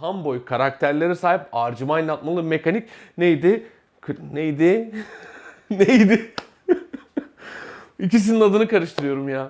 tam boy karakterlere sahip RGB aydınlatmalı mekanik neydi? Kır- neydi? neydi? İkisinin adını karıştırıyorum ya.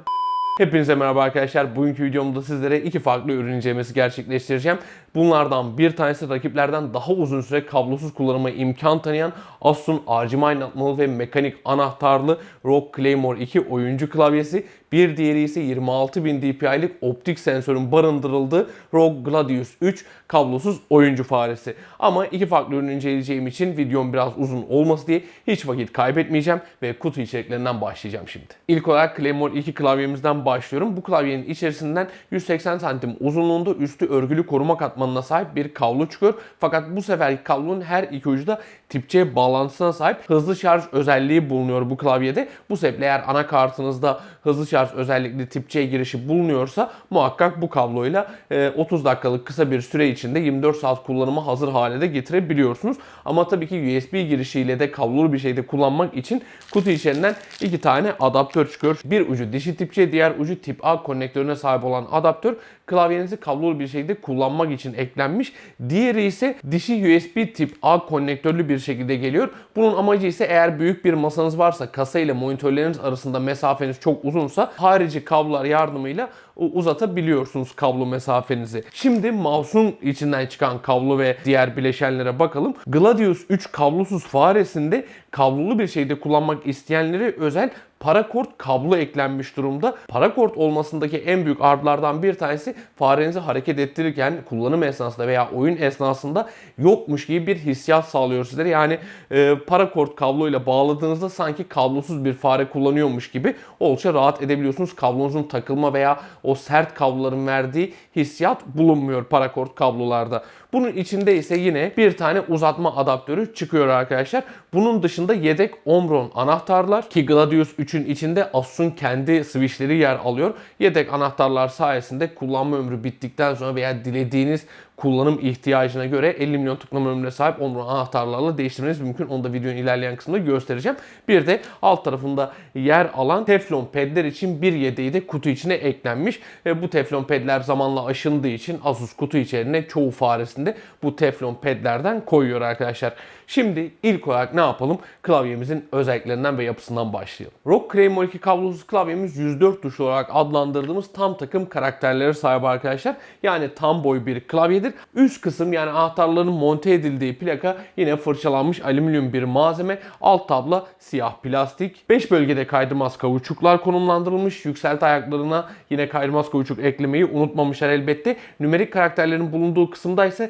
Hepinize merhaba arkadaşlar. Bugünkü videomda sizlere iki farklı ürün incelemesi gerçekleştireceğim. Bunlardan bir tanesi rakiplerden daha uzun süre kablosuz kullanıma imkan tanıyan Asus'un RGB aydınlatmalı ve mekanik anahtarlı ROG Claymore 2 oyuncu klavyesi. Bir diğeri ise 26000 dpi'lik optik sensörün barındırıldığı ROG Gladius 3 kablosuz oyuncu faresi. Ama iki farklı ürün inceleyeceğim için videom biraz uzun olması diye hiç vakit kaybetmeyeceğim ve kutu içeriklerinden başlayacağım şimdi. İlk olarak Claymore 2 klavyemizden başlıyorum. Bu klavyenin içerisinden 180 santim uzunluğunda üstü örgülü koruma katmanına sahip bir kablo çıkıyor. Fakat bu seferki kablonun her iki ucu da tip C bağlantısına sahip hızlı şarj özelliği bulunuyor bu klavyede. Bu sebeple eğer anakartınızda hızlı şarj özellikli tip C girişi bulunuyorsa muhakkak bu kabloyla e, 30 dakikalık kısa bir süre içinde 24 saat kullanıma hazır hale de getirebiliyorsunuz. Ama tabii ki USB girişiyle de kablolu bir şeyde kullanmak için kutu içerisinden iki tane adaptör çıkıyor. Bir ucu dişi tip C, diğer ucu tip A konnektörüne sahip olan adaptör klavyenizi kablolu bir şekilde kullanmak için eklenmiş. Diğeri ise dişi USB tip A konnektörlü bir şekilde geliyor. Bunun amacı ise eğer büyük bir masanız varsa kasa ile monitörleriniz arasında mesafeniz çok uzunsa harici kablolar yardımıyla uzatabiliyorsunuz kablo mesafenizi. Şimdi mouse'un içinden çıkan kablo ve diğer bileşenlere bakalım. Gladius 3 kablosuz faresinde kablolu bir şeyde kullanmak isteyenlere özel parakort kablo eklenmiş durumda. Parakort olmasındaki en büyük artılardan bir tanesi farenizi hareket ettirirken kullanım esnasında veya oyun esnasında yokmuş gibi bir hissiyat sağlıyor sizlere. Yani e, parakort kabloyla bağladığınızda sanki kablosuz bir fare kullanıyormuş gibi oldukça rahat edebiliyorsunuz. Kablonuzun takılma veya o sert kabloların verdiği hissiyat bulunmuyor parakort kablolarda. Bunun içinde ise yine bir tane uzatma adaptörü çıkıyor arkadaşlar. Bunun dışında yedek Omron anahtarlar ki Gladius 3'ün içinde Asus'un kendi switchleri yer alıyor. Yedek anahtarlar sayesinde kullanma ömrü bittikten sonra veya dilediğiniz kullanım ihtiyacına göre 50 milyon tıklama ömrüne sahip Omron anahtarlarla değiştirmeniz mümkün. Onu da videonun ilerleyen kısmında göstereceğim. Bir de alt tarafında yer alan teflon pedler için bir yedeği de kutu içine eklenmiş. Ve bu teflon pedler zamanla aşındığı için Asus kutu içerisine çoğu faresinde bu teflon pedlerden koyuyor arkadaşlar. Şimdi ilk olarak ne yapalım? Klavyemizin özelliklerinden ve yapısından başlayalım. ROG Claymore 2 kablosuz klavyemiz 104 tuş olarak adlandırdığımız tam takım karakterlere sahip arkadaşlar. Yani tam boy bir klavyedir. Üst kısım yani anahtarların monte edildiği plaka yine fırçalanmış alüminyum bir malzeme. Alt tabla siyah plastik. 5 bölgede kaydırmaz kauçuklar konumlandırılmış. Yükselti ayaklarına yine kaydırmaz kauçuk eklemeyi unutmamışlar elbette. Nümerik karakterlerin bulunduğu kısımda ise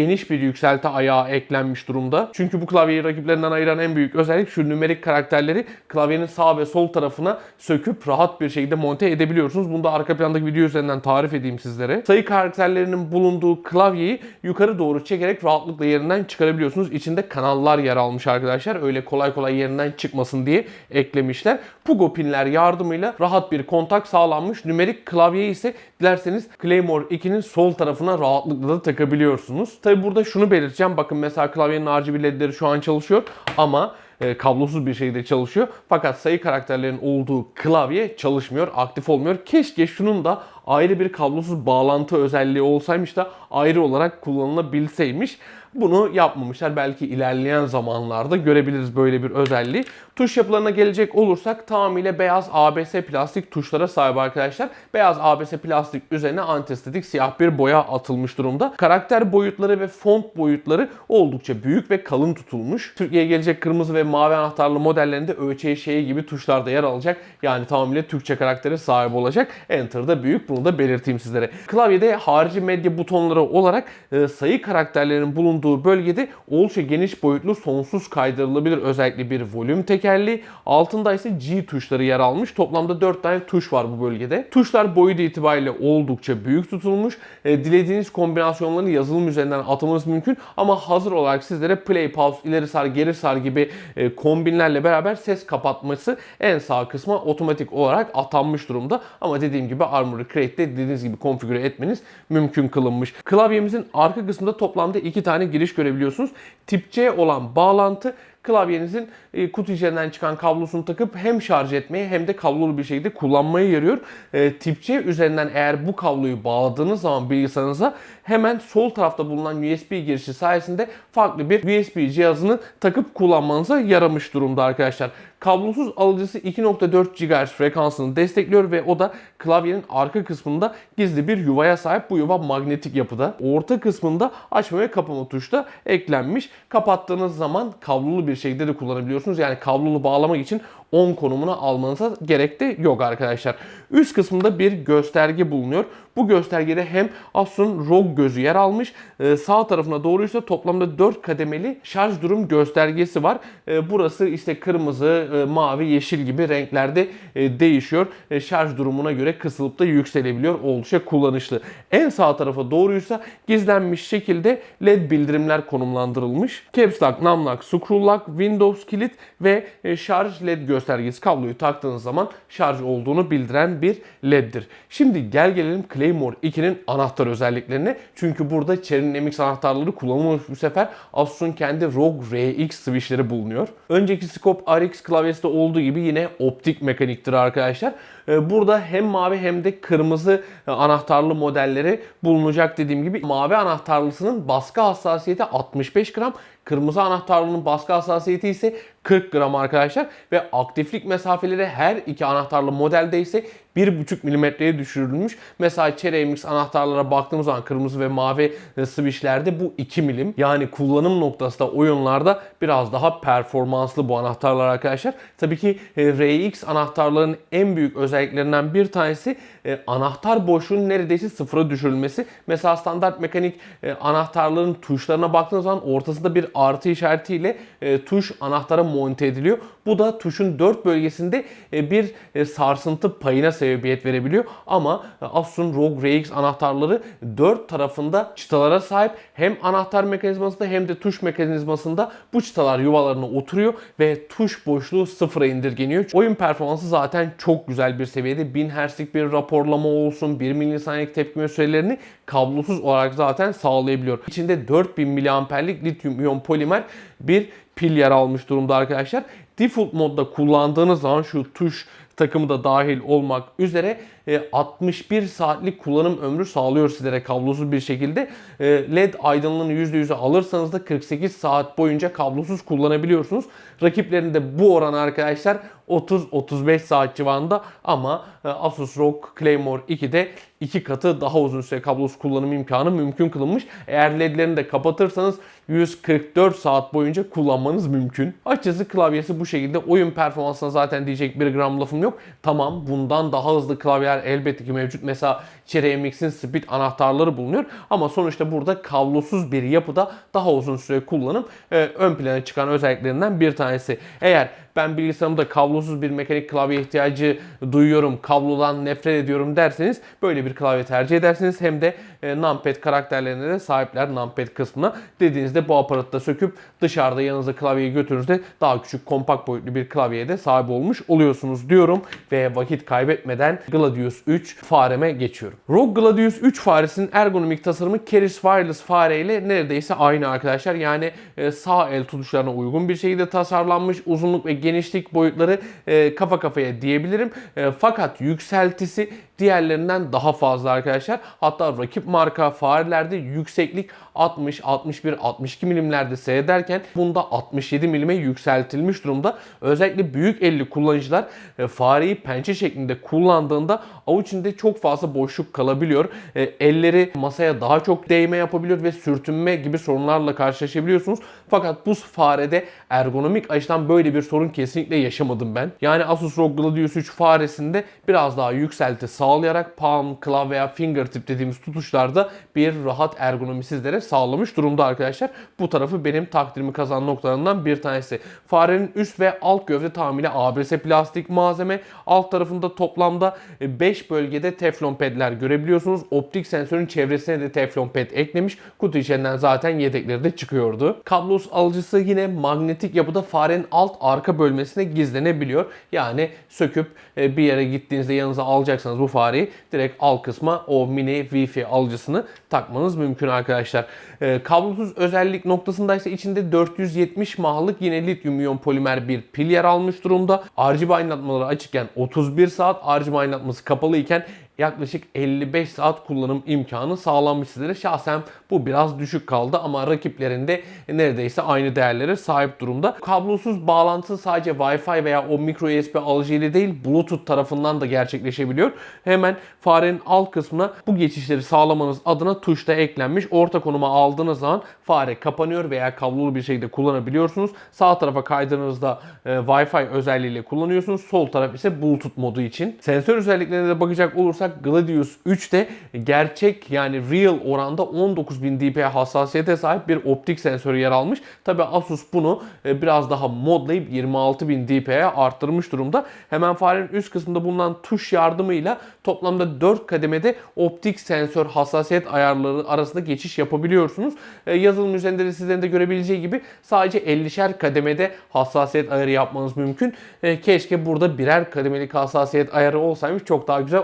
geniş bir yükselti ayağı eklenmiş durumda. Çünkü bu klavyeyi rakiplerinden ayıran en büyük özellik şu nümerik karakterleri klavyenin sağ ve sol tarafına söküp rahat bir şekilde monte edebiliyorsunuz. Bunu da arka plandaki video üzerinden tarif edeyim sizlere. Sayı karakterlerinin bulunduğu klavyeyi yukarı doğru çekerek rahatlıkla yerinden çıkarabiliyorsunuz. İçinde kanallar yer almış arkadaşlar. Öyle kolay kolay yerinden çıkmasın diye eklemişler. Pugo pinler yardımıyla rahat bir kontak sağlanmış. Nümerik klavyeyi ise dilerseniz Claymore 2'nin sol tarafına rahatlıkla da takabiliyorsunuz. Tabi burada şunu belirteceğim. Bakın mesela klavyenin RGB ledleri şu an çalışıyor ama e, kablosuz bir şekilde çalışıyor. Fakat sayı karakterlerin olduğu klavye çalışmıyor, aktif olmuyor. Keşke şunun da ayrı bir kablosuz bağlantı özelliği olsaymış da ayrı olarak kullanılabilseymiş. Bunu yapmamışlar. Belki ilerleyen zamanlarda görebiliriz böyle bir özelliği. Tuş yapılarına gelecek olursak tamamıyla beyaz ABS plastik tuşlara sahip arkadaşlar. Beyaz ABS plastik üzerine antistatik siyah bir boya atılmış durumda. Karakter boyutları ve font boyutları oldukça büyük ve kalın tutulmuş. Türkiye'ye gelecek kırmızı ve mavi anahtarlı modellerinde ÖÇŞ gibi tuşlarda yer alacak. Yani tamamıyla Türkçe karaktere sahip olacak. Enter'da büyük. Bunu da belirteyim sizlere. Klavyede harici medya butonları olarak e, sayı karakterlerinin bulunduğu bölgede oldukça geniş boyutlu sonsuz kaydırılabilir özellikle bir volüm tekerleği. Altında ise G tuşları yer almış. Toplamda 4 tane tuş var bu bölgede. Tuşlar boyutu itibariyle oldukça büyük tutulmuş. E, dilediğiniz kombinasyonları yazılım üzerinden atmanız mümkün ama hazır olarak sizlere play, pause, ileri sar, geri sar gibi e, kombinlerle beraber ses kapatması en sağ kısma otomatik olarak atanmış durumda. Ama dediğim gibi Armoury Crate'de dediğiniz gibi konfigüre etmeniz mümkün kılınmış. Klavyemizin arka kısmında toplamda iki tane giriş görebiliyorsunuz. Tip C olan bağlantı klavyenizin e, kutu içerisinden çıkan kablosunu takıp hem şarj etmeye hem de kablolu bir şekilde kullanmaya yarıyor. E, tip C üzerinden eğer bu kabloyu bağladığınız zaman bilgisayarınıza hemen sol tarafta bulunan USB girişi sayesinde farklı bir USB cihazını takıp kullanmanıza yaramış durumda arkadaşlar. Kablosuz alıcısı 2.4 GHz frekansını destekliyor ve o da klavyenin arka kısmında gizli bir yuvaya sahip. Bu yuva magnetik yapıda. Orta kısmında açma ve kapama tuşu da eklenmiş. Kapattığınız zaman kablolu bir şekilde de kullanabiliyorsunuz. Yani kablolu bağlamak için 10 konumuna almanıza gerek de yok arkadaşlar. Üst kısmında bir gösterge bulunuyor. Bu göstergede hem Asus'un ROG gözü yer almış. Ee, sağ tarafına doğru toplamda 4 kademeli şarj durum göstergesi var. Ee, burası işte kırmızı, e, mavi, yeşil gibi renklerde e, değişiyor. E, şarj durumuna göre kısılıp da yükselebiliyor. Oldukça kullanışlı. En sağ tarafa doğruysa gizlenmiş şekilde LED bildirimler konumlandırılmış. Caps Lock, Num Lock, Screw Lock, Windows kilit ve şarj LED göstergesi kabloyu taktığınız zaman şarj olduğunu bildiren bir LED'dir. Şimdi gel gelelim Claymore 2'nin anahtar özelliklerine. Çünkü burada Cherry MX anahtarları kullanılmış bu sefer Asus'un kendi ROG RX switchleri bulunuyor. Önceki Scope RX klavyesinde olduğu gibi yine optik mekaniktir arkadaşlar. Ee, Burada hem mavi hem de kırmızı e, anahtarlı modelleri bulunacak dediğim gibi. Mavi anahtarlısının baskı hassasiyeti 65 gram, kırmızı anahtarlının baskı hassasiyeti ise 40 gram arkadaşlar. Ve aktiflik mesafeleri her iki anahtarlı modelde ise 1,5 milimetreye düşürülmüş. Mesela Cherry MX anahtarlara baktığımız zaman kırmızı ve mavi e, switchlerde bu 2 milim. Yani kullanım noktası da oyunlarda biraz daha performanslı bu anahtarlar arkadaşlar. Tabii ki e, RX anahtarların en büyük özelliklerinden bir tanesi e, anahtar boşluğunun neredeyse sıfıra düşürülmesi. Mesela standart mekanik anahtarların tuşlarına baktığınız zaman ortasında bir artı işaretiyle e, tuş anahtara monte ediliyor. Bu da tuşun dört bölgesinde e, bir e, sarsıntı payına sebebiyet verebiliyor. Ama e, Asus'un ROG RX anahtarları dört tarafında çıtalara sahip. Hem anahtar mekanizmasında hem de tuş mekanizmasında bu çıtalar yuvalarına oturuyor ve tuş boşluğu sıfıra indirgeniyor. Oyun performansı zaten çok güzel bir seviyede. 1000 Hz'lik bir raporlama olsun, 1 milisaniyelik tepkime sürelerini kablosuz olarak zaten sağlayabiliyor. İçinde 4000 mAh'lik lityum iyon polimer bir pil yer almış durumda arkadaşlar. Default modda kullandığınız zaman şu tuş takımı da dahil olmak üzere e, 61 saatlik kullanım ömrü sağlıyor sizlere kablosuz bir şekilde. E, LED aydınlığını %100'e alırsanız da 48 saat boyunca kablosuz kullanabiliyorsunuz. Rakiplerinde bu oran arkadaşlar 30-35 saat civarında ama e, Asus ROG Claymore 2'de iki katı daha uzun süre kablosuz kullanım imkanı mümkün kılınmış. Eğer ledlerini de kapatırsanız 144 saat boyunca kullanmanız mümkün. Açıkçası klavyesi bu şekilde. Oyun performansına zaten diyecek bir gram lafım yok. Tamam bundan daha hızlı klavyeler elbette ki mevcut. Mesela Cherry MX'in speed anahtarları bulunuyor. Ama sonuçta burada kablosuz bir yapıda daha uzun süre kullanım e, ön plana çıkan özelliklerinden bir tanesi. Eğer ben bilgisayarımda kablosuz bir mekanik klavye ihtiyacı duyuyorum, kablodan nefret ediyorum derseniz böyle bir klavye tercih edersiniz. Hem de e, numpad karakterlerine de sahipler numpad kısmına. Dediğinizde bu aparatı da söküp dışarıda yanınıza klavyeyi götürünüzde daha küçük kompakt boyutlu bir klavyeye de sahip olmuş oluyorsunuz diyorum. Ve vakit kaybetmeden Gladius 3 fareme geçiyorum. ROG Gladius 3 faresinin ergonomik tasarımı Keris Wireless fare ile neredeyse aynı arkadaşlar. Yani e, sağ el tutuşlarına uygun bir şekilde tasarlanmış. Uzunluk ve genişlik boyutları e, kafa kafaya diyebilirim. E, fakat yükseltisi diğerlerinden daha fazla arkadaşlar. Hatta rakip marka farelerde yükseklik 60, 61, 62 milimlerde seyrederken bunda 67 milime yükseltilmiş durumda. Özellikle büyük elli kullanıcılar e, fareyi pençe şeklinde kullandığında avuç içinde çok fazla boşluk kalabiliyor. E, elleri masaya daha çok değme yapabiliyor ve sürtünme gibi sorunlarla karşılaşabiliyorsunuz. Fakat bu farede ergonomik açıdan böyle bir sorun kesinlikle yaşamadım ben. Yani Asus ROG Gladius 3 faresinde biraz daha yükselti sağlayarak palm, klavye veya fingertip dediğimiz tutuşlarda bir rahat ergonomi sizlere sağlamış durumda arkadaşlar. Bu tarafı benim takdirimi kazanan noktalarından bir tanesi. Farenin üst ve alt gövde tamamıyla ABS plastik malzeme. Alt tarafında toplamda 5 bölgede teflon pedler görebiliyorsunuz. Optik sensörün çevresine de teflon ped eklemiş. Kutu içinden zaten yedekleri de çıkıyordu. Kablosuz alıcısı yine magnetik yapıda farenin alt arka bölmesine gizlenebiliyor. Yani söküp e, bir yere gittiğinizde yanınıza alacaksanız bu fareyi direkt alt kısma o mini Wi-Fi alıcısını takmanız mümkün arkadaşlar. Ee, kablosuz özellik noktasında ise içinde 470 mAh'lık yine lityum iyon polimer bir pil yer almış durumda. RGB aydınlatmaları açıkken 31 saat, RGB aydınlatması kapalı iken yaklaşık 55 saat kullanım imkanı sağlanmış sizlere. Şahsen bu biraz düşük kaldı ama rakiplerinde neredeyse aynı değerlere sahip durumda. Kablosuz bağlantı sadece Wi-Fi veya o micro USB alıcı ile değil Bluetooth tarafından da gerçekleşebiliyor. Hemen farenin alt kısmına bu geçişleri sağlamanız adına tuş da eklenmiş. Orta konuma aldığınız zaman fare kapanıyor veya kablolu bir şekilde kullanabiliyorsunuz. Sağ tarafa kaydırdığınızda e, Wi-Fi özelliğiyle kullanıyorsunuz. Sol taraf ise Bluetooth modu için. Sensör özelliklerine de bakacak olursak Gladius 3'te gerçek yani real oranda 19000 dpi hassasiyete sahip bir optik sensörü yer almış. Tabi Asus bunu e, biraz daha modlayıp 26000 dpi'ye arttırmış durumda. Hemen farenin üst kısmında bulunan tuş yardımıyla toplamda 4 kademede optik sensör hassasiyet ayarları arasında geçiş yapabiliyorsunuz. E, Yazılım üzerinde de sizlerin de görebileceği gibi sadece 50'şer kademede hassasiyet ayarı yapmanız mümkün. E, Keşke burada birer kademelik hassasiyet ayarı olsaymış çok daha güzel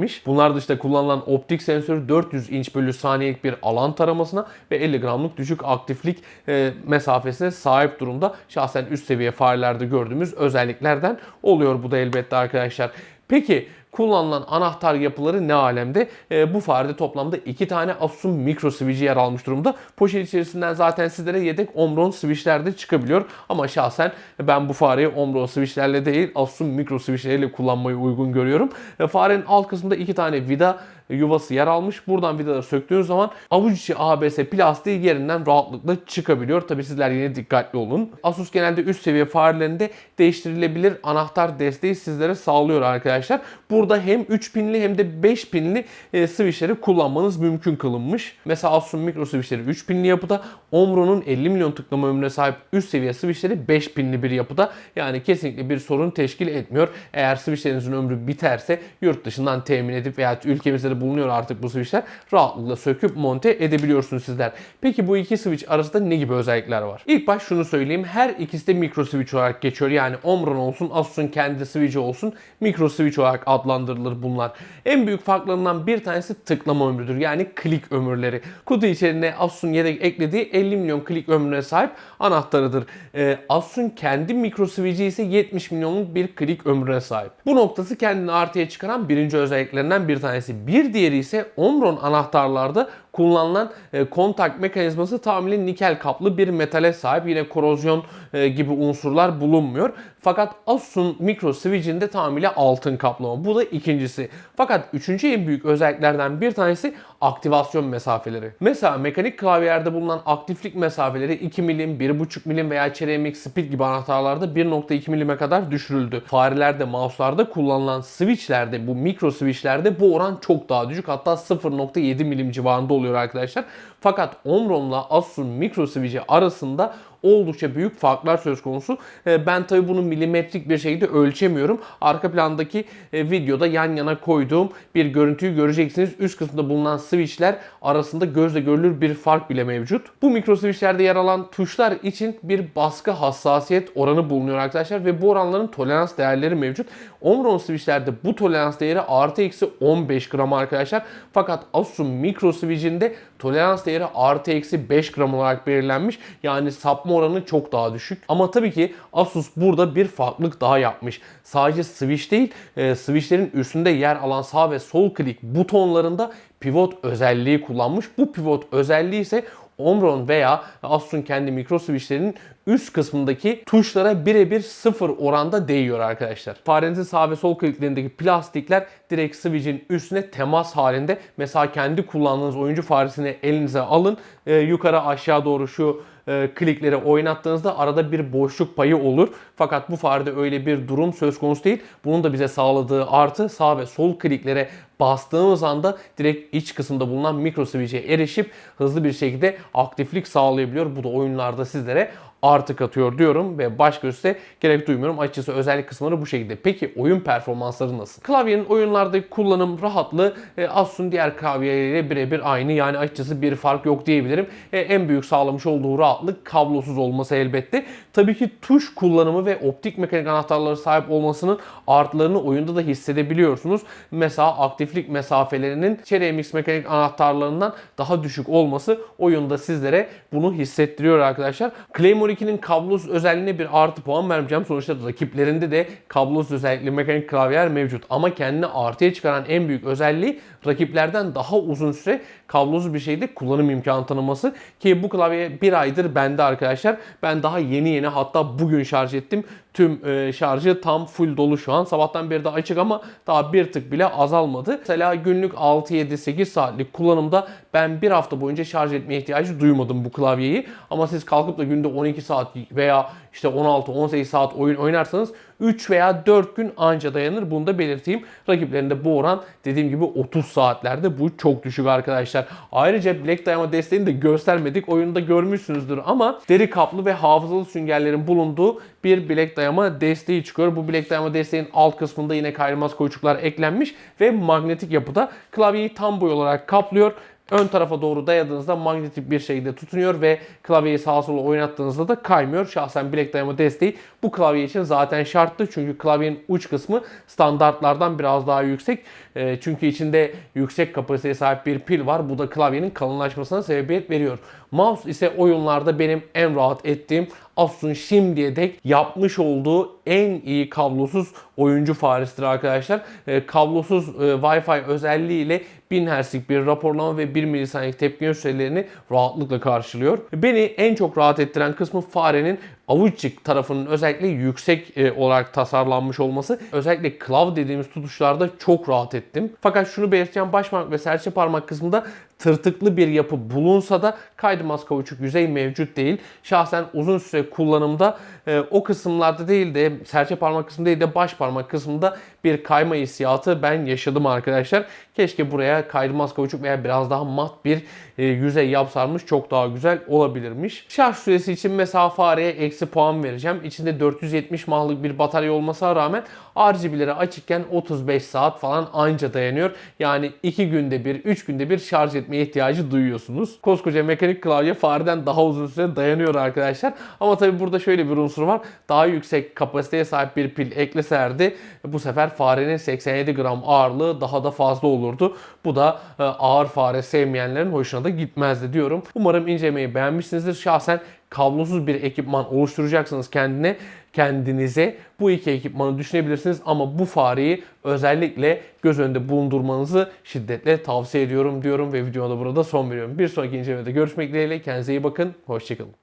olabilirmiş. Bunlar dışında kullanılan optik sensörü 400 inç bölü saniyelik bir alan taramasına ve 50 gramlık düşük aktiflik e, mesafesine sahip durumda. Şahsen üst seviye farelerde gördüğümüz özelliklerden oluyor bu da elbette arkadaşlar. Peki kullanılan anahtar yapıları ne alemde? E, bu farede toplamda iki tane Asus'un mikro switch'i yer almış durumda. Poşet içerisinden zaten sizlere yedek Omron switch'ler de çıkabiliyor. Ama şahsen ben bu fareyi Omron switch'lerle değil Asus'un mikro switch'leriyle kullanmayı uygun görüyorum. E, farenin alt kısmında iki tane vida yuvası yer almış. Buradan vidaları söktüğünüz zaman avuç içi ABS plastiği yerinden rahatlıkla çıkabiliyor. Tabi sizler yine dikkatli olun. Asus genelde üst seviye farelerinde değiştirilebilir anahtar desteği sizlere sağlıyor arkadaşlar. Burada hem 3 pinli hem de 5 pinli e, switchleri kullanmanız mümkün kılınmış. Mesela Asus'un mikro switchleri 3 pinli yapıda. Omron'un 50 milyon tıklama ömrüne sahip üst seviye switchleri 5 pinli bir yapıda. Yani kesinlikle bir sorun teşkil etmiyor. Eğer switchlerinizin ömrü biterse yurt dışından temin edip veya ülkemizde de bulunuyor artık bu switchler. Rahatlıkla söküp monte edebiliyorsunuz sizler. Peki bu iki switch arasında ne gibi özellikler var? İlk baş şunu söyleyeyim. Her ikisi de mikro switch olarak geçiyor. Yani Omron olsun, Asus'un kendi switch'i olsun mikro switch olarak adlandırılır bunlar. En büyük farklarından bir tanesi tıklama ömrüdür. Yani klik ömürleri. Kutu içerisinde Asus'un yedek eklediği 50 milyon klik ömrüne sahip anahtarıdır. Ee, Asus'un kendi mikro switch'i ise 70 milyonluk bir klik ömrüne sahip. Bu noktası kendini artıya çıkaran birinci özelliklerinden bir tanesi. Bir diğeri ise Omron anahtarlarda kullanılan e, kontak mekanizması tamamen nikel kaplı bir metale sahip. Yine korozyon e, gibi unsurlar bulunmuyor. Fakat Asus'un mikro switch'inde tamamıyla altın kaplama. Bu da ikincisi. Fakat üçüncü en büyük özelliklerden bir tanesi aktivasyon mesafeleri. Mesela mekanik klavyelerde bulunan aktiflik mesafeleri 2 milim, 1.5 milim veya Ceramic Speed gibi anahtarlarda 1.2 milime kadar düşürüldü. Farelerde, mouse'larda kullanılan switchlerde, bu mikro switchlerde bu oran çok daha düşük. Hatta 0.7 milim civarında oluyor arkadaşlar. Fakat Omron'la Asus'un mikro switch'i arasında oldukça büyük farklar söz konusu. E, Ben tabi bunu milimetrik bir şekilde ölçemiyorum. Arka plandaki e, videoda yan yana koyduğum bir görüntüyü göreceksiniz. Üst kısımda bulunan switchler arasında gözle görülür bir fark bile mevcut. Bu mikro switchlerde yer alan tuşlar için bir baskı hassasiyet oranı bulunuyor arkadaşlar ve bu oranların tolerans değerleri mevcut. Omron switchlerde bu tolerans değeri artı eksi 15 gram arkadaşlar. Fakat Asus'un mikro switch'inde tolerans değeri artı eksi 5 gram olarak belirlenmiş. Yani sapma oranı çok daha düşük. Ama tabii ki Asus burada bir farklılık daha yapmış. Sadece switch değil, e, switchlerin üstünde yer alan sağ ve sol klik butonlarında pivot özelliği kullanmış. Bu pivot özelliği ise Omron veya Asus'un kendi mikro switchlerinin üst kısmındaki tuşlara birebir sıfır oranda değiyor arkadaşlar. Farenizin sağ ve sol kliklerindeki plastikler direkt switch'in üstüne temas halinde. Mesela kendi kullandığınız oyuncu faresini elinize alın. Ee, yukarı aşağı doğru şu e, klikleri oynattığınızda arada bir boşluk payı olur. Fakat bu farede öyle bir durum söz konusu değil. Bunun da bize sağladığı artı sağ ve sol kliklere bastığımız anda direkt iç kısımda bulunan mikro switch'e erişip hızlı bir şekilde aktiflik sağlayabiliyor. Bu da oyunlarda sizlere artı katıyor diyorum ve başka üste gerek duymuyorum. Açıkçası özellik kısımları bu şekilde. Peki oyun performansları nasıl? Klavyenin oyunlardaki kullanım rahatlığı e, Asus'un diğer klavyeleriyle birebir aynı. Yani açıkçası bir fark yok diyebilirim. E, en büyük sağlamış olduğu rahatlık kablosuz olması elbette. Tabii ki tuş kullanımı ve optik mekanik anahtarları sahip olmasının artılarını oyunda da hissedebiliyorsunuz. Mesela aktiflik mesafelerinin CRMX mekanik anahtarlarından daha düşük olması oyunda sizlere bunu hissettiriyor arkadaşlar. Claymore 2'nin kablosuz özelliğine bir artı puan vermeyeceğim. Sonuçta rakiplerinde de kablosuz özellikli mekanik klavyeler mevcut. Ama kendini artıya çıkaran en büyük özelliği rakiplerden daha uzun süre kablosuz bir şeyde kullanım imkanı tanıması. Ki bu klavye bir aydır bende arkadaşlar. Ben daha yeni yeni hatta bugün şarj ettim. Tüm e, şarjı tam full dolu şu an. Sabahtan beri de açık ama daha bir tık bile azalmadı. Mesela günlük 6-7-8 saatlik kullanımda ben bir hafta boyunca şarj etmeye ihtiyacı duymadım bu klavyeyi. Ama siz kalkıp da günde 12 saat veya işte 16-18 saat oyun oynarsanız 3 veya 4 gün anca dayanır. Bunu da belirteyim. Rakiplerinde bu oran dediğim gibi 30 saatlerde. Bu çok düşük arkadaşlar. Ayrıca Black Diamond desteğini de göstermedik. Oyunda görmüşsünüzdür ama deri kaplı ve hafızalı süngerlerin bulunduğu bir Black Diamond desteği çıkıyor. Bu Black Diamond desteğin alt kısmında yine kayrılmaz koyucuklar eklenmiş ve magnetik yapıda klavyeyi tam boy olarak kaplıyor ön tarafa doğru dayadığınızda magnetik bir şekilde tutunuyor ve klavyeyi sağa sola oynattığınızda da kaymıyor. Şahsen bilek dayama desteği bu klavye için zaten şarttı. Çünkü klavyenin uç kısmı standartlardan biraz daha yüksek. E, çünkü içinde yüksek kapasiteye sahip bir pil var. Bu da klavyenin kalınlaşmasına sebebiyet veriyor. Mouse ise oyunlarda benim en rahat ettiğim Asus'un şimdiye dek yapmış olduğu en iyi kablosuz oyuncu faresidir arkadaşlar. E, kablosuz e, Wi-Fi özelliğiyle 1000 Hz'lik bir raporlama ve 1 milisaniyelik tepki sürelerini rahatlıkla karşılıyor. Beni en çok rahat ettiren kısmı farenin avuççık tarafının özellikle yüksek e, olarak tasarlanmış olması. Özellikle klav dediğimiz tutuşlarda çok rahat ettim. Fakat şunu belirteceğim baş ve serçe parmak kısmında tırtıklı bir yapı bulunsa da kaydımaz kauçuk yüzey mevcut değil. Şahsen uzun süre kullanımda e, o kısımlarda değil de serçe parmak kısmı değil de baş parmak kısmında bir kayma hissiyatı ben yaşadım arkadaşlar. Keşke buraya kaydımaz kauçuk veya biraz daha mat bir e, yüzey yapsarmış çok daha güzel olabilirmiş. Şarj süresi için mesela fareye puan vereceğim. İçinde 470 mAh'lık bir batarya olmasına rağmen RGB'leri açıkken 35 saat falan anca dayanıyor. Yani 2 günde bir, 3 günde bir şarj etmeye ihtiyacı duyuyorsunuz. Koskoca mekanik klavye fareden daha uzun süre dayanıyor arkadaşlar. Ama tabi burada şöyle bir unsur var. Daha yüksek kapasiteye sahip bir pil ekleserdi. Bu sefer farenin 87 gram ağırlığı daha da fazla olurdu. Bu da e, ağır fare sevmeyenlerin hoşuna da gitmezdi diyorum. Umarım incelemeyi beğenmişsinizdir. Şahsen kablosuz bir ekipman oluşturacaksınız kendine kendinize bu iki ekipmanı düşünebilirsiniz ama bu fareyi özellikle göz önünde bulundurmanızı şiddetle tavsiye ediyorum diyorum ve videoda burada son veriyorum. Bir sonraki incelemede görüşmek dileğiyle kendinize iyi bakın. Hoşçakalın.